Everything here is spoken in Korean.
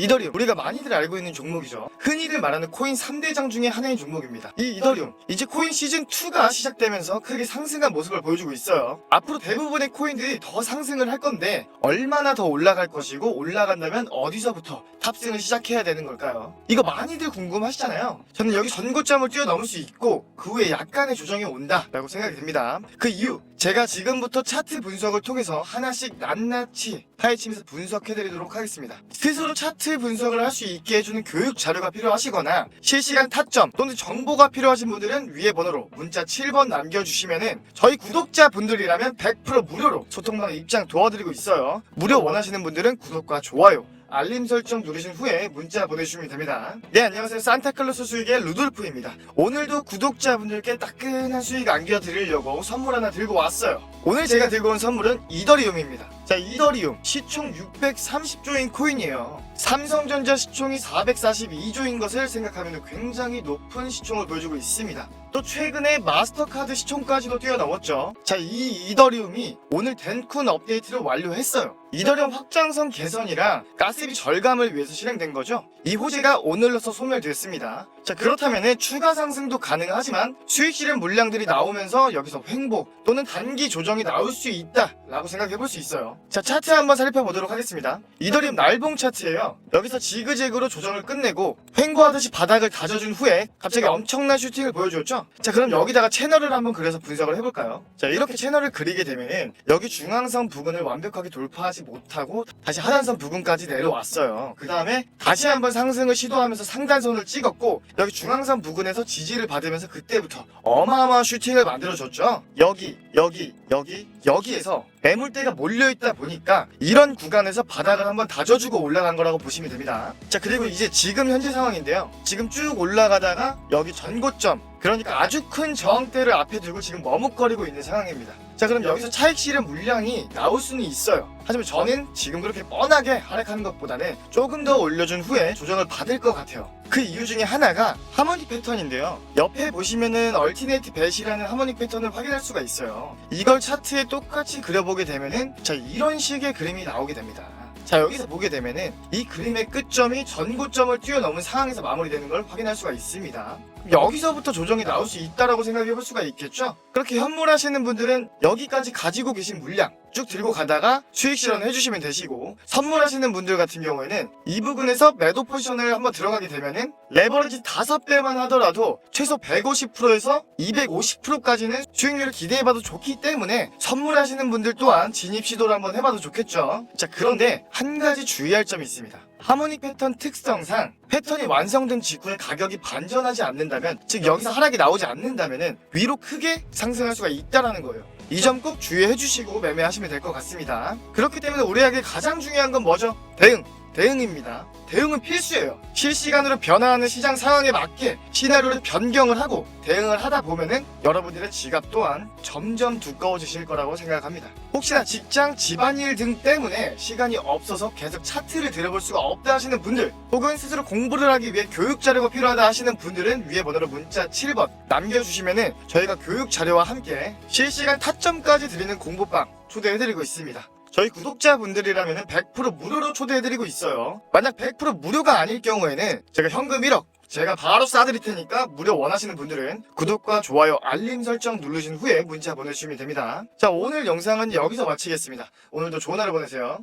이더리움. 우리가 많이들 알고 있는 종목이죠. 흔히들 말하는 코인 3대장 중에 하나인 종목입니다. 이 이더리움. 이제 코인 시즌 2가 시작되면서 크게 상승한 모습을 보여주고 있어요. 앞으로 대부분의 코인들이 더 상승을 할 건데 얼마나 더 올라갈 것이고 올라간다면 어디서부터 탑승을 시작해야 되는 걸까요? 이거 많이들 궁금하시잖아요. 저는 여기 전고점을 뛰어넘을 수 있고 그 후에 약간의 조정이 온다 라고 생각이 듭니다. 그 이유 제가 지금부터 차트 분석을 통해서 하나씩 낱낱이 파헤치면서 분석해드리도록 하겠습니다. 스스로 차트 분석을 할 수 있게 해주는 교육 자료가 필요하시거나 실시간 타점 또는 정보가 필요하신 분들은 위에 번호로 문자 7번 남겨주시면은 저희 구독자분들이라면 100% 무료로 소통방 입장 도와드리고 있어요. 무료 원하시는 분들은 구독과 좋아요 알림 설정 누르신 후에 문자 보내주시면 됩니다. 네, 안녕하세요. 산타클로스 수익의 루돌프입니다. 오늘도 구독자분들께 따끈한 수익 안겨드리려고 선물 하나 들고 왔어요. 오늘 제가 들고 온 선물은 이더리움입니다. 자, 이더리움 시총 630조인 코인이에요. 삼성전자 시총이 442조인 것을 생각하면 굉장히 높은 시총을 보여주고 있습니다. 또 최근에 마스터카드 시총까지도 뛰어넘었죠. 자, 이 이더리움이 오늘 덴쿤 업데이트를 완료했어요. 이더리움 확장성 개선이랑 가스비 절감을 위해서 실행된 거죠. 이 호재가 오늘로서 소멸됐습니다. 자, 그렇다면 추가 상승도 가능하지만 수익 실현 물량들이 나오면서 여기서 횡보 또는 단기 조정이 나올 수 있다라고 생각해 볼 수 있어요. 자, 차트 한번 살펴보도록 하겠습니다. 이더리움 날봉 차트예요. 여기서 지그재그로 조정을 끝내고 횡보하듯이 바닥을 다져준 후에 갑자기 엄청난 슈팅을 보여줬죠. 자, 그럼 여기다가 채널을 한번 그려서 분석을 해볼까요? 자, 이렇게 채널을 그리게 되면은 여기 중앙선 부근을 완벽하게 돌파하지 못하고 다시 하단선 부근까지 내려왔어요. 그 다음에 다시 한번 상승을 시도하면서 상단선을 찍었고 여기 중앙선 부근에서 지지를 받으면서 그때부터 어마어마한 슈팅을 만들어줬죠. 여기, 여기, 여기, 여기에서 매물대가 몰려있다 보니까 이런 구간에서 바닥을 한번 다져주고 올라간 거라고 보시면 됩니다. 자, 그리고 이제 지금 현재 상황인데요. 지금 쭉 올라가다가 여기 전고점, 그러니까 아주 큰 저항대를 앞에 두고 지금 머뭇거리고 있는 상황입니다. 자, 그럼 여기서 차익 실현 물량이 나올 수는 있어요. 하지만 저는 지금 그렇게 뻔하게 하락하는 것보다는 조금 더 올려준 후에 조정을 받을 것 같아요. 그 이유 중에 하나가 하모닉 패턴인데요. 옆에 보시면은 얼티네이트 벳이라는 하모닉 패턴을 확인할 수가 있어요. 이걸 차트에 똑같이 그려보게 되면은 자 이런 식의 그림이 나오게 됩니다. 자 여기서 보게 되면은 이 그림의 끝점이 전고점을 뛰어넘은 상황에서 마무리되는 걸 확인할 수가 있습니다. 여기서부터 조정이 나올 수 있다라고 생각해 볼 수가 있겠죠? 그렇게 현물하시는 분들은 여기까지 가지고 계신 물량 쭉 들고 가다가 수익 실현 해주시면 되시고 선물하시는 분들 같은 경우에는 이 부분에서 매도 포지션을 한번 들어가게 되면은 레버리지 5배만 하더라도 최소 150%에서 250%까지는 수익률을 기대해봐도 좋기 때문에 선물하시는 분들 또한 진입 시도를 한번 해봐도 좋겠죠. 자 그런데 한 가지 주의할 점이 있습니다. 하모닉 패턴 특성상 패턴이 완성된 직후에 가격이 반전하지 않는다면 즉 여기서 하락이 나오지 않는다면은 위로 크게 상승할 수가 있다라는 거예요. 이 점 꼭 주의해 주시고 매매하시면 될 것 같습니다. 그렇기 때문에 우리에게 가장 중요한 건 뭐죠? 대응. 대응입니다. 대응은 필수예요. 실시간으로 변화하는 시장 상황에 맞게 시나리오를 변경을 하고 대응을 하다 보면은 여러분들의 지갑 또한 점점 두꺼워지실 거라고 생각합니다. 혹시나 직장, 집안일 등 때문에 시간이 없어서 계속 차트를 들여볼 수가 없다 하시는 분들 혹은 스스로 공부를 하기 위해 교육 자료가 필요하다 하시는 분들은 위에 번호로 문자 7번 남겨주시면은 저희가 교육 자료와 함께 실시간 타점까지 드리는 공부방 초대해드리고 있습니다. 저희 구독자분들이라면 100% 무료로 초대해드리고 있어요. 만약 100% 무료가 아닐 경우에는 제가 현금 1억 제가 바로 쏴드릴 테니까 무료 원하시는 분들은 구독과 좋아요, 알림 설정 누르신 후에 문자 보내주시면 됩니다. 자, 오늘 영상은 여기서 마치겠습니다. 오늘도 좋은 하루 보내세요.